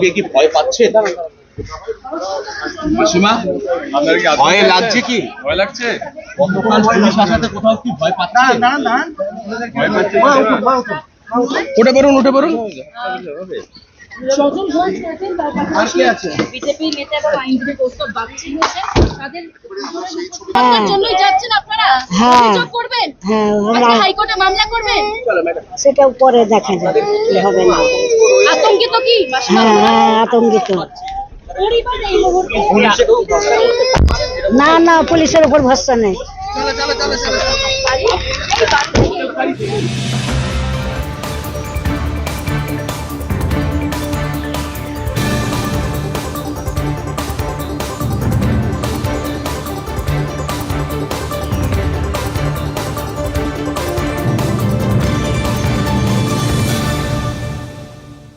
গিয়ে কি ভয় কি আতঙ্ক ভয় লাগছে কি? ভয় লাগছে? গতকাল পুলিশ আসাতে কোথাও কি ভয় পাচ্ছেন ভয় পাচ্ছে উঠে পড়ুন উঠে পড়ুন। স্বজন ঘোষ রয়েছেন তার পাশাপাশি বিজেপি নেতা এবং আইনজীবী কৌস্তব বাগচি রয়েছেন তাদের জন্যই যাচ্ছেন আপনারা। হ্যাঁ। করবেন? হ্যাঁ হাইকোর্টে মামলা করবেন? সেটা পরে দেখা যাবে কি হবে না আতঙ্কিত কি? হ্যাঁ হ্যাঁ আতঙ্কিত। পরিবার এই মুহূর্তে না না পুলিশের উপর ভরসা নেই।